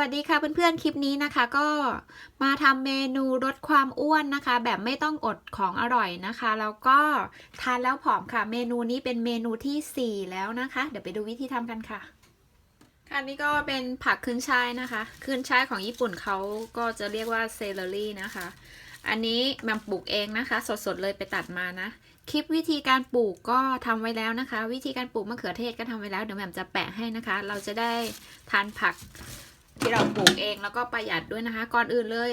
วัสดีค่ะเพื่อนๆ คลิปนี้นะคะก็มาทำเมนูลดความอ้วนนะคะ แบบไม่ต้องอดของอร่อยนะคะ แล้วก็ทานแล้วผอมค่ะ เมนูนี้เป็นเมนูที่ 4 แล้วนะคะ เดี๋ยวไปดูวิธีทำกันค่ะค่ะนี่ก็เป็นผักขึ้นช่ายนะคะขึ้นช่ายของญี่ปุ่นเขาก็จะเรียกว่าเซเลอรี่นะคะ อันนี้แหมันปลูกเองนะคะ สดๆเลยไปตัดมานะ คลิปวิธีการปลูกก็ทำไว้แล้วนะคะ วิธีการปลูกมะเขือเทศก็ทำไว้แล้วเดี๋ยวแม่มจะแปะให้นะคะ เราจะได้ทานผัก ที่เราปลูกเองแล้วก็ประหยัดด้วยนะคะ ก่อนอื่นเลย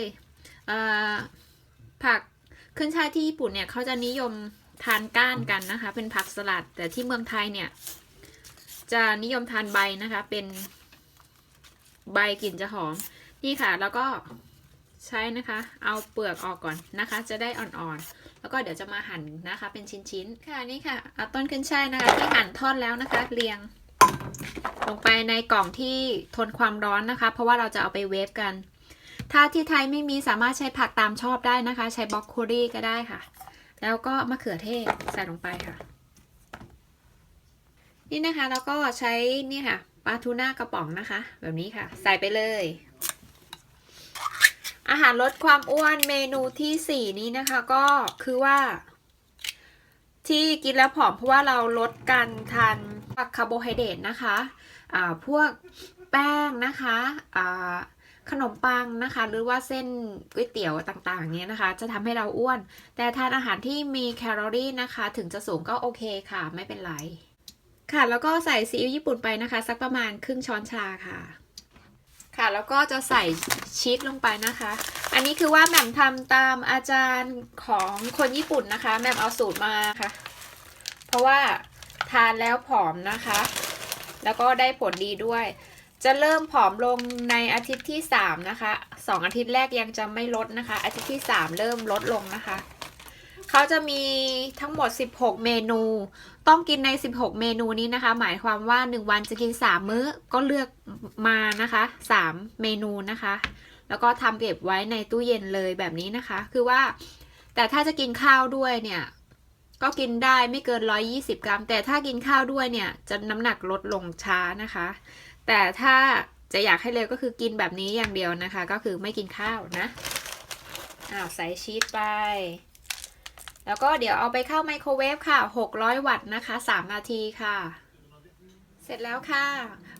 เผักขึ้นช่ายที่ญี่ปุ่นเนี่ยเขาจะนิยมทานก้านกันนะคะ เป็นผักสลัด แต่ที่เมืองไทยเนี่ย จะนิยมทานใบนะคะ เป็นใบกลิ่นจะหอม นี่ค่ะ แล้วก็ใช้นะคะ เอาเปลือกออกก่อนนะคะ จะได้อ่อนๆ แล้วก็เดี๋ยวจะมาหั่นนะคะ เป็นชิ้นๆ ค่ะนี่ค่ะ เอาต้นขึ้นช่ายนะคะที่หั่นทอนแล้วนะคะ เรียง ลงไปในกล่องที่ทนความร้อนนะคะ เพราะว่าเราจะเอาไปเวฟกัน ถ้าที่ไทยไม่มีสามารถใช้ผักตามชอบได้นะคะ ใช้บล็อกโคลี่ก็ได้ค่ะ แล้วก็มะเขือเทศใส่ลงไปค่ะ นี่นะคะแล้วก็ใช้นี่ค่ะปลาทูน่ากระป๋องนะคะ แบบนี้ค่ะ ใส่ไปเลย อาหารลดความอ้วนเมนูที่สี่นี้นะคะก็คือว่า ที่กินแล้วผอมเพราะว่าเราลดการทาน คาร์โบไฮเดรตนะคะอ่าพวกแป้งนะคะอ่าขนมปังนะคะ หรือว่าเส้นก๋วยเตี๋ยวต่างๆ เนี้ยนะคะ จะทำให้เราอ้วน แต่ทานอาหารที่มีแคลอรี่นะคะ ถึงจะสูงก็โอเคค่ะ ไม่เป็นไร ค่ะ แล้วก็ใส่ซีอิ๊วญี่ปุ่นไปนะคะ สักประมาณครึ่งช้อนชาค่ะ ค่ะ แล้วก็จะใส่ชีสลงไปนะคะ อันนี้คือว่าแหม่มทำตามอาจารย์ของคนญี่ปุ่นนะคะแหม่มเอาสูตรมาค่ะ เพราะว่า ทานแล้วผอมนะคะ แล้วก็ได้ผลดีด้วย จะเริ่มผอมลงในอาทิตย์ที่3นะคะ2อาทิตย์แรกยังจะไม่ลดนะคะ อาทิตย์ที่3เริ่มลดลงนะคะเขาจะมีทั้งหมด 16 เมนู ต้องกินใน 16 เมนูนี้นะคะ หมายความว่า 1 วันจะกิน 3 มื้อก็เลือกมานะคะ 3 เมนูนะคะ แล้วก็ทำเก็บไว้ในตู้เย็นเลยแบบนี้นะคะ คือว่า แต่ถ้าจะกินข้าวด้วยเนี่ย ก็กินได้ไม่เกิน 120 กรัม แต่ถ้ากินข้าวด้วยเนี่ย จะน้ำหนักลดลงช้านะคะ แต่ถ้าจะอยากให้เร็วก็คือกินแบบนี้อย่างเดียวนะคะ ก็คือไม่กินข้าวนะอ้าวใส่ชีสไป แล้วก็เดี๋ยวเอาไปเข้าไมโครเวฟค่ะ 600 วัตต์นะคะ 3 นาทีค่ะ เสร็จแล้วค่ะ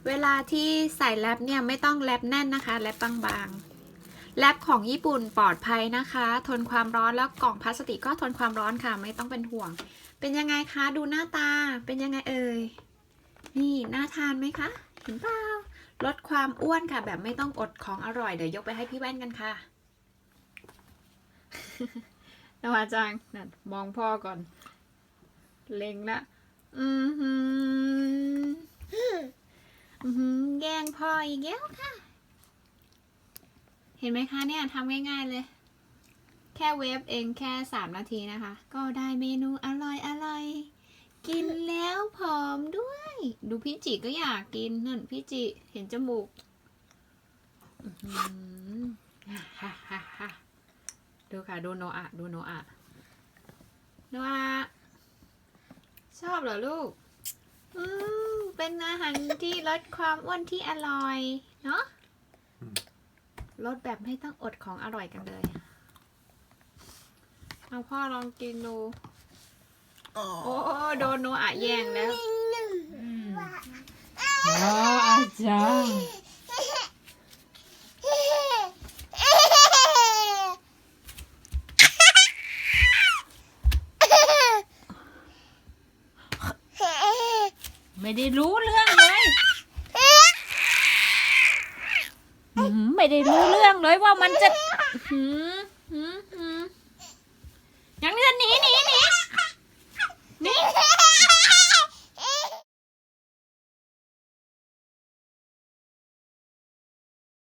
เวลาที่ใส่แรปเนี่ยไม่ต้องแรปแน่นนะคะแรปบางๆ แรปของญี่ปุ่นปลอดภัยนะคะ ทนความร้อนแล้วกล่องพลาสติกก็ทนความร้อนค่ะ ไม่ต้องเป็นห่วง เป็นยังไงคะ ดูหน้าตา เป็นยังไงเอ่ย นี่น่าทานไหมคะ เห็นเปล่า ลดความอ้วนค่ะ แบบไม่ต้องอดของอร่อย เดี๋ยวยกไปให้พี่แว่นกันค่ะนวาจังนั่นมองพ่อก่อน เล็งละ อือหืออือหือแกงพ่ออีกแล้วค่ะ ห็นไหมคะเนี่ยทำง่ายๆเลย แค่เวฟเองแค่สามนาทีนะคะ ก็ได้เมนูอร่อยอร่อยกินแล้วผอมด้วย ดูพี่จิก็อยากกินนั่นพี่จิเห็นจมูกอื้อหือฮ่าฮ่าฮ่าดูค่ะ ดูโนอะดูโนอะโนอะชอบเหรอลูก อืมเป็นอาหารที่ลดความอ้วนที่อร่อย เนาะ ลดแบบไม่ต้องอดของอร่อยกันเลยเอาพ่อลองกินดู โอ้โดนโนอะแย่งแล้วอ๋ออาจารย์ไม่ได้รู้เรื่องเลยอื้อหือ ไม่ได้รู้เรื่องเลยว่ามันจะหืมหืม